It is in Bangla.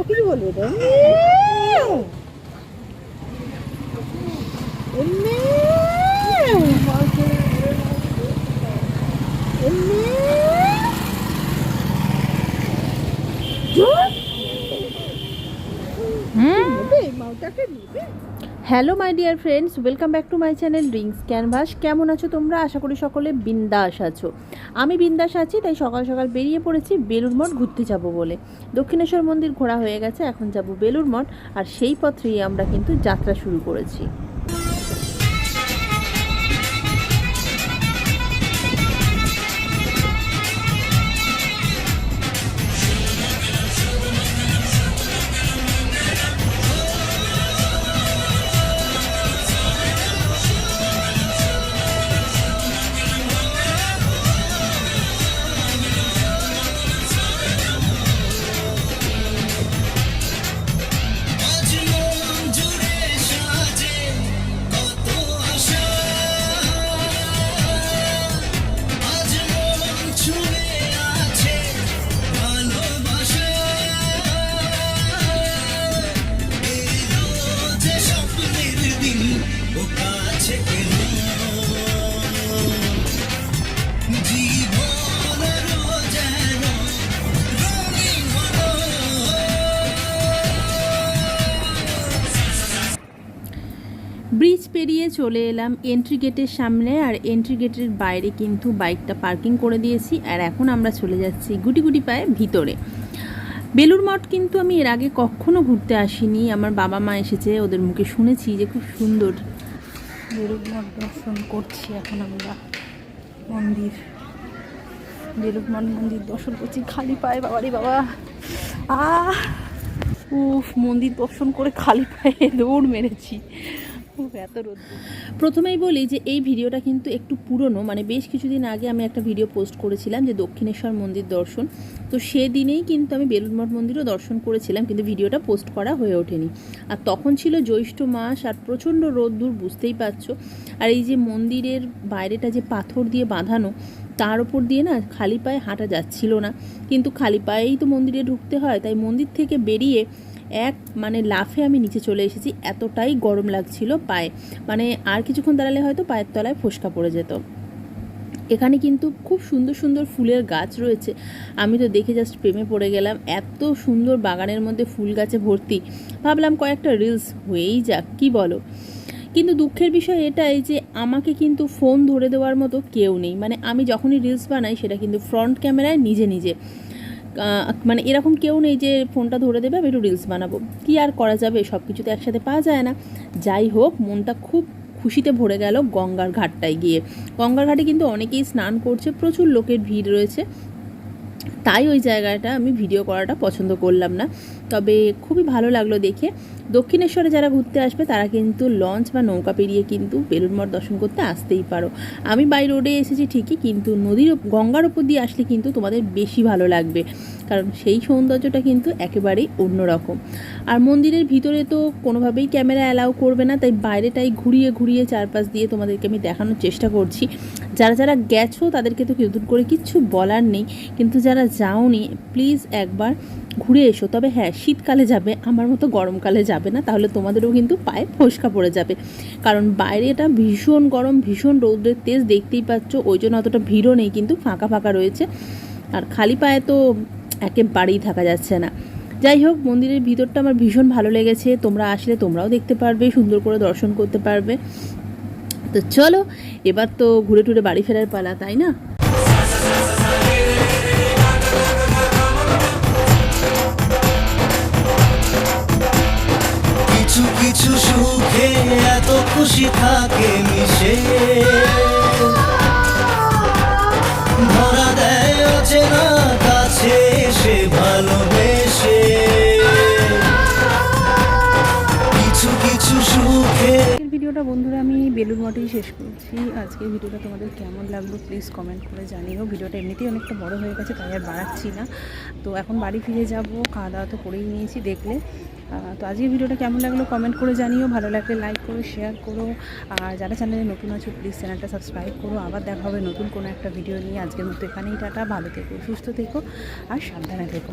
ও কিছু বলবে তো hello my dear friends welcome back to my channel drinks canvas কেমন আছো তোমরা? আশা করি সকলে বিন্দাস আছো। আমি বিন্দাস আছি, তাই সকাল সকাল বেরিয়ে পড়েছি বেলুর মঠ ঘুরতে যাব বলে। দক্ষিণেশ্বর মন্দির ঘোরা হয়ে গেছে, এখন যাব বেলুর মঠ। আর সেই পথেই আমরা কিন্তু যাত্রা শুরু করেছি। ব্রিজ পেরিয়ে চলে এলাম এন্ট্রি গেটের সামনে আর এন্ট্রি গেটের বাইরে কিন্তু বাইকটা পার্কিং করে দিয়েছি আর এখন আমরা চলে যাচ্ছি গুটি গুটি পায়ে ভিতরে। বেলুর মঠ কিন্তু আমি এর আগে কখনো ঘুরতে আসিনি। আমার বাবা মা এসেছে, ওদের মুখে শুনেছি যে খুব সুন্দর। বেলুর মঠ দর্শন করছি এখন আমরা। মন্দির। বেলুর মঠ মন্দির দর্শন করছি। খালি পায়ে, বাবারি বাবা। আহ! উফ, মন্দির দর্শন করে খালি পায়ে দৌড় মেরেছি। এত রোদ। প্রথমেই বলি যে এই ভিডিওটা কিন্তু একটু পুরনো মানে বেশ কিছুদিন আগে আমি একটা ভিডিও পোস্ট করেছিলাম যে দক্ষিণেশ্বর মন্দির দর্শন। তো সেদিনেই কিন্তু আমি বেলুড় মঠ মন্দিরও দর্শন করেছিলাম, কিন্তু ভিডিওটা পোস্ট করা হয়ে ওঠেনি। আর তখন ছিল জ্যৈষ্ঠ মাস, আর প্রচণ্ড রোদ্দুর বুঝতেই পারছ। আর এই যে মন্দিরের বাইরেটা যে পাথর দিয়ে বাঁধানো, তার ওপর দিয়ে না খালি পায়ে হাঁটা যাচ্ছিল না। কিন্তু খালি পায়েই তো মন্দিরে ঢুকতে হয়, তাই মন্দির থেকে বেরিয়ে এক মানে লাফে আমি নিচে চলে এসেছি, এতটাই গরম লাগছিল পায়ে। মানে আর কিছুক্ষণ দাঁড়ালে হয়তো পায়ের তলায় ফোসকা পড়ে যেত। এখানে কিন্তু খুব সুন্দর সুন্দর ফুলের গাছ রয়েছে। আমি তো দেখে জাস্ট প্রেমে পড়ে গেলাম। এত সুন্দর বাগানের মধ্যে ফুল গাছে ভর্তি। ভাবলাম কয়েকটা রিলস হয়েই যাক, কি বলো? কিন্তু দুঃখের বিষয় এটাই যে আমাকে কিন্তু ফোন ধরে দেওয়ার মতো কেউ নেই। মানে আমি যখনই রিলস বানাই, সেটা কিন্তু ফ্রন্ট ক্যামেরায় নিজে নিজে। মানে এরকম কেউ নেই যে ফোনটা ধরে দেবে, আমি একটু রিলস বানাবো। কী আর করা যাবে? সব কিছু তো একসাথে পাওয়া যায় না। যাই হোক, মনটা খুব খুশিতে ভরে গেল গঙ্গার ঘাটটায় গিয়ে। গঙ্গার ঘাটে কিন্তু অনেকেই স্নান করছে, প্রচুর লোকের ভিড় রয়েছে। তাই ওই জায়গাটা আমি ভিডিও করাটা পছন্দ করলাম না। তবে খুবই ভালো লাগল দেখে। দক্ষিণেশ্বরে যারা ঘুরতে আসবে, তারা কিন্তু লঞ্চ বা নৌকা পেরিয়ে কিন্তু বেলুড় মঠ দর্শন করতে আসতেই পারো। আমি বাই রোডে এসেছি ঠিকই, কিন্তু নদীর গঙ্গার ওপর দিয়ে আসলে কিন্তু তোমাদের বেশি ভালো লাগবে। কারণ সেই সৌন্দর্যটা কিন্তু একেবারেই অন্যরকম। আর মন্দিরের ভিতরে তো কোনোভাবেই ক্যামেরা অ্যালাউ করবে না, তাই বাইরেটাই ঘুরিয়ে ঘুরিয়ে চারপাশ দিয়ে তোমাদেরকে আমি দেখানোর চেষ্টা করছি। যারা যারা গেছো, তাদেরকে তো নতুন করে কিচ্ছু বলার নেই। কিন্তু যারা যাওনি প্লিজ একবার ঘুরে এসো। তবে হ্যাঁ শীতকালে যাবে, আমার মতো গরমকালে যাবে না, তাহলে তোমাদেরও কিন্তু পায়ে ফোসকা পড়ে যাবে। কারণ বাইরেটা ভীষণ গরম, ভীষণ রৌদ্রের তেজ দেখতেই পাচ্ছ, ওই জন্য অতটা ভিড়ও নেই, কিন্তু ফাঁকা ফাঁকা রয়েছে। আর খালি পায়ে তো একেবারেই থাকা যাচ্ছে না। যাই হোক, মন্দিরের ভিতরটা আমার ভীষণ ভালো লেগেছে, তোমরা আসলে তোমরাও দেখতে পারবে, সুন্দর করে দর্শন করতে পারবে। তো চলো, এবার তো ঘুরে টুরে বাড়ি ফেরার পালা, তাই না? এত খুশি থাকে মিশে। ধরা দেয় অচেনা কাছে, সে ভালোবেসে। কিছু কিছু সুখে ভিডিওটা বন্ধুরা, আমি বেলুর মঠেই শেষ করছি। আজকের ভিডিওটা তোমাদের কেমন লাগল প্লিজ কমেন্ট করে জানিও। ভিডিওটা এমনিতেই অনেকটা বড় হয়ে গেছে, তাই আর বাড়াচ্ছি না। তো এখন বাড়ি ফিরে যাব, খাওয়া দাওয়া তো করেই নিয়েছি দেখলে। তো আজকে ভিডিওটা কেমন লাগল কমেন্ট করে জানিও। ভালো লাগলে লাইক করো শেয়ার করো। আর যারা চ্যানেলে নতুন আছো প্লিজ চ্যানেলটা সাবস্ক্রাইব করো। আবার দেখা হবে নতুন কোনো একটা ভিডিও নিয়ে। আজকের মতো এখানেই, টাটা। ভালো থেকো, সুস্থ থেকো। আর সাবধানে থেকো।